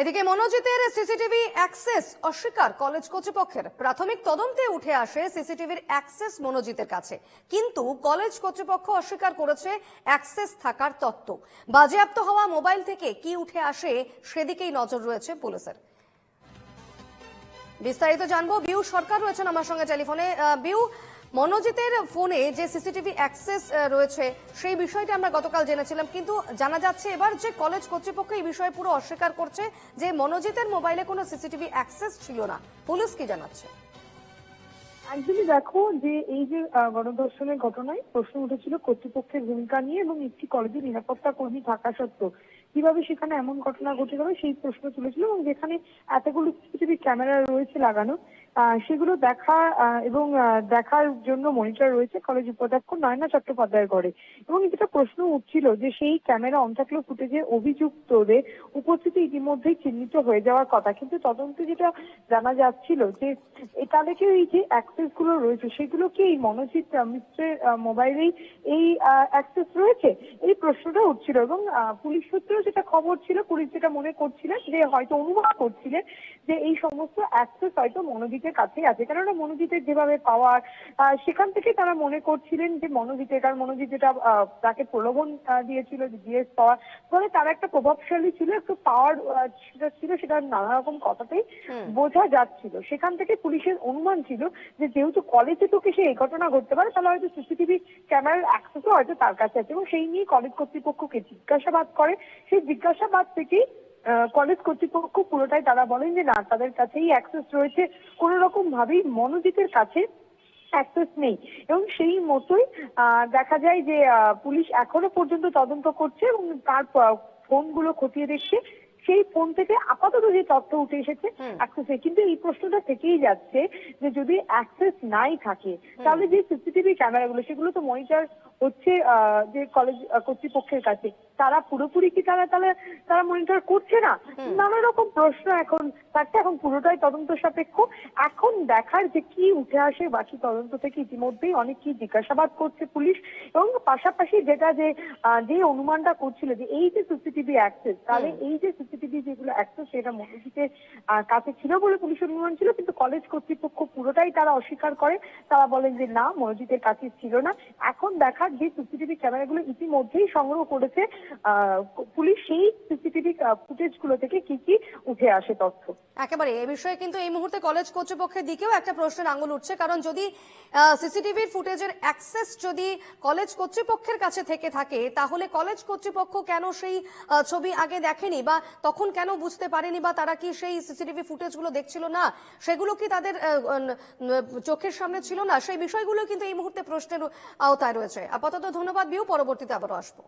এদিকে মনোজিতের CCTV access অস্বীকার কলেজ কর্তৃপক্ষের। প্রাথমিক তদন্তে উঠে আসে সিসিটিভির অ্যাক্সেস মনোজিতের কাছে। কিন্তু কলেজ কর্তৃপক্ষ অস্বীকার করেছে অ্যাক্সেস থাকার তত্ত্ব। বাজেয়াপ্ত হওয়া মোবাইল থেকে কি উঠে আসে সেদিকেই নজর রয়েছে পুলিশের। বিস্তারিত জানব। বিউ সরকার রয়েছেন আমার সঙ্গে টেলিফোনে। বিউ মনোজিতের ফোনে যে সিসিটিভি অ্যাক্সেস রয়েছে, সেই বিষয়টা আমরা গতকাল জেনেছিলাম। কিন্তু জানা যাচ্ছে এবার যে কলেজ কর্তৃপক্ষ এই বিষয়ে পুরো অস্বীকার করছে যে মনোজিতের মোবাইলে কোনো সিসিটিভি অ্যাক্সেস ছিল না। পুলিশ কি জানাচ্ছে? একদমই দেখো যে এই যে গণধর্ষণের ঘটনায় প্রশ্ন উঠেছিল কর্তৃপক্ষের ভূমিকা নিয়ে এবং একটি কলেজে নিরাপত্তা কর্মী থাকা সত্ত্বেও। কীভাবে সেখানে এমন ঘটনা ঘটে গেল সেই প্রশ্ন তুলেছিল এবং যেখানে এতগুলো সিসিটিভি ক্যামেরা রয়েছে লাগানো সেগুলো দেখা এবং দেখার জন্য মনিটর রয়েছে কলেজ উপাধ্যক্ষ নয়না চট্টোপাধ্যায়ের ঘরে। এবং যেটা প্রশ্ন উঠছিল যে সেই ক্যামেরা অন থাকলেও ফুটেজে অভিযুক্তদের উপস্থিতি ইতিমধ্যেই চিহ্নিত হয়ে যাওয়ার কথা। কিন্তু তদন্তে যেটা জানা যাচ্ছিল যে এ তাদেরকে এই যে অ্যাক্সেসগুলো রয়েছে সেগুলো কি এই মনোজিৎ আহ, মোবাইলেই এই অ্যাক্সেস রয়েছে? এই প্রশ্নটা উঠছিল এবং পুলিশ সূত্রেও যেটা খবর ছিল পুলিশ যেটা মনে করছিলেন যে হয়তো অনুমান করছিলেন যে এই সমস্ত অ্যাক্সেস হয়তো মনোজিতের কাছেই আছে। কেননা মনোজিতের যেভাবে পাওয়ার সেখান থেকে তারা মনে করছিলেন যে মনোজিতের কারণ মনোজিৎ যেটা তাকে প্রলোভন দিয়েছিল জিএস পাওয়ার। ফলে তার একটা প্রভাবশালী ছিল একটু পাওয়ার সেটা ছিল সেটা নানা রকম কথাতেই বোঝা যাচ্ছিল। সেখান থেকে পুলিশের অনুমান ছিল যে যেহেতু কলেজে তোকে সে এই ঘটনা ঘটতে পারে তাহলে হয়তো সিসিটিভি ক্যামেরার অ্যাক্সেসও হয়তো তার কাছে আছে। এবং সেই নিয়ে কলেজ কর্তৃপক্ষকে জিজ্ঞাসাবাদ করে সেই জিজ্ঞাসাবাদ থেকেই কলেজ কর্তৃপক্ষ পুরোটাই তারা বলেন যে না তাদের কাছেই অ্যাক্সেস রয়েছে। কোন রকম ভাবেই মনোজিতের কাছে অ্যাক্সেস নেই। এবং সেই মতোই দেখা যায় যে পুলিশ এখনও পর্যন্ত তদন্ত করছে এবং তার ফোনগুলো খতিয়ে দেখছে। সেই ফোন থেকে আপাতত যে তথ্য উঠে এসেছে। অ্যাক্সেসে কিন্তু এই প্রশ্নটা থেকেই যাচ্ছে যে যদি অ্যাক্সেস নাই থাকে তাহলে যে সিসিটিভি ক্যামেরাগুলো সেগুলো তো মনিটর হচ্ছে আহ, যে কলেজ কর্তৃপক্ষের কাছে। তারা পুরোপুরি কি তারা তাহলে তারা মনিটর করছে না? নানা রকম প্রশ্ন এখন থাকছে এখন পুরোটাই তদন্ত সাপেক্ষ। এখন দেখার যে কি উঠে আসে বাকি তদন্ত থেকে ইতিমধ্যেই অনেক কি জিজ্ঞাসাবাদ করছে পুলিশ। এবং পাশাপাশি যেটা যে যে অনুমানটা করছিল যে এই যে সিসিটিভি অ্যাক্সেস তাহলে এই যে সিসিটিভি যেগুলো অ্যাক্সেস সেটা মনোজিতের কাছে ছিল বলে পুলিশ অনুমান ছিল কিন্তু কলেজ কর্তৃপক্ষ পুরোটাই তারা অস্বীকার করে। তারা বলেন যে না মনোজিতের কাছে ছিল না। এখন দেখার যে সিসিটিভি ক্যামেরাগুলো ইতিমধ্যেই সংগ্রহ করেছে পুলিশ সেই সিসিটিভি ফুটেজগুলো থেকে কি কি উঠে আসে তথ্য? একেবারে এই বিষয়ে কিন্তু এই মুহূর্তে কলেজ কর্তৃপক্ষের দিকেও একটা প্রশ্নের আঙুল উঠছে। কারণ যদি সিসিটিভির ফুটেজের অ্যাক্সেস যদি কলেজ কর্তৃপক্ষের কাছে থেকে থাকে, তাহলে কলেজ কর্তৃপক্ষ কেন সেই ছবি আগে দেখেনি বা তখন কেন বুঝতে পারেনি বা তারা কি সেই সিসিটিভি ফুটেজগুলো দেখছিল না? সেগুলো কি তাদের চোখের সামনে ছিল না? সেই বিষয়গুলো কিন্তু এই মুহূর্তে প্রশ্নের আওতায় রয়েছে। আপাতত ধন্যবাদ বিউ, পরবর্তীতে আবারও আসব।